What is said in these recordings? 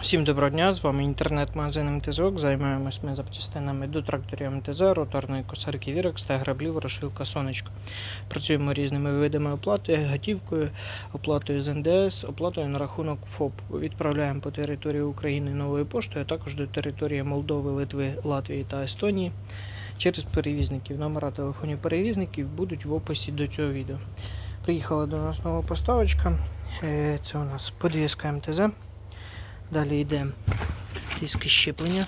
Всім доброго дня, з вами інтернет-магазин МТЗОК. Займаємось ми запчастинами до тракторів МТЗ, роторної косарки Вірекс та граблів розшивка Сонечко. Працюємо різними видами оплати, готівкою, оплатою з НДС, оплатою на рахунок ФОП. Відправляємо по території України новою поштою, а також до території Молдови, Литви, Латвії та Естонії через перевізників. Номера телефонів перевізників будуть в описі до цього відео. Приїхала до нас нова поставочка. Е, Це у нас подвіска МТЗ. Далі йде диски щеплення.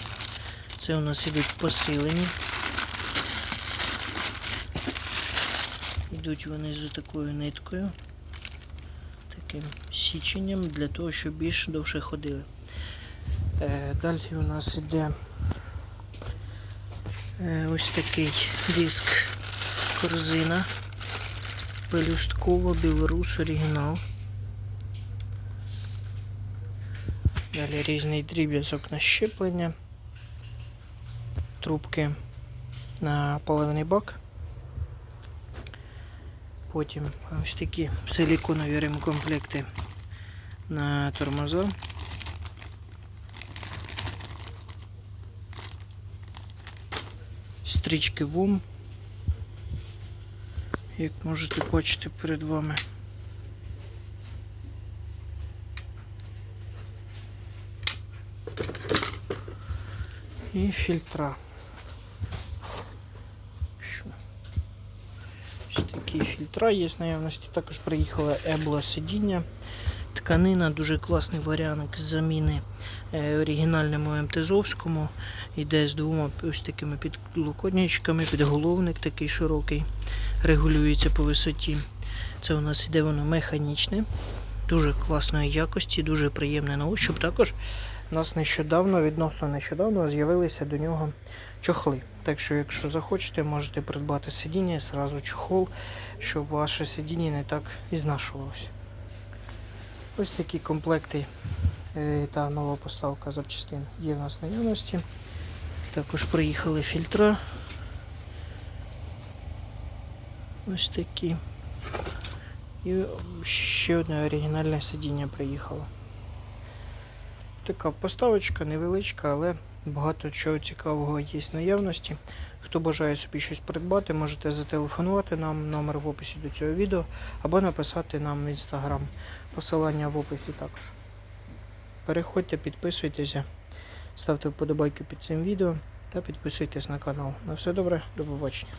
Це у нас ідуть посилені. Йдуть вони з такою ниткою, таким січенням для того, щоб більш довше ходили. Е, далі у нас іде е, ось такий диск корзина. Пелюстково білорус оригінал. Далі різний дріб'язок на щеплення, трубки на паливний бак. Потім ось такі силіконові ремкомплекти на тормоза. Стрічки ВОМ, як можете бачити перед вами. І фільтра. Ось такі фільтра є в наявності. Також приїхала ебло сидіння. Тканина, дуже класний варіант заміни е, оригінальному МТЗовському. Йде з двома ось такими підлокотничками, підголовник такий широкий, регулюється по висоті. Це у нас іде воно механічне, дуже класної якості, дуже приємне на ощуп. Також у нас нещодавно, відносно нещодавно, з'явилися до нього чохли. Так що, якщо захочете, можете придбати сидіння зразу чохол, щоб ваше сидіння не так і знашувалося. Ось такі комплекти е, та нова поставка запчастин є в нас наявності. Також приїхали фільтра. Ось такі. І ще одне оригінальне сидіння приїхало. Така поставочка невеличка, але багато чого цікавого є в наявності. Хто бажає собі щось придбати, можете зателефонувати нам, номер в описі до цього відео, або написати нам в інстаграм. Посилання в описі також. Переходьте, підписуйтеся, ставте вподобайки під цим відео та підписуйтесь на канал. На все добре, до побачення.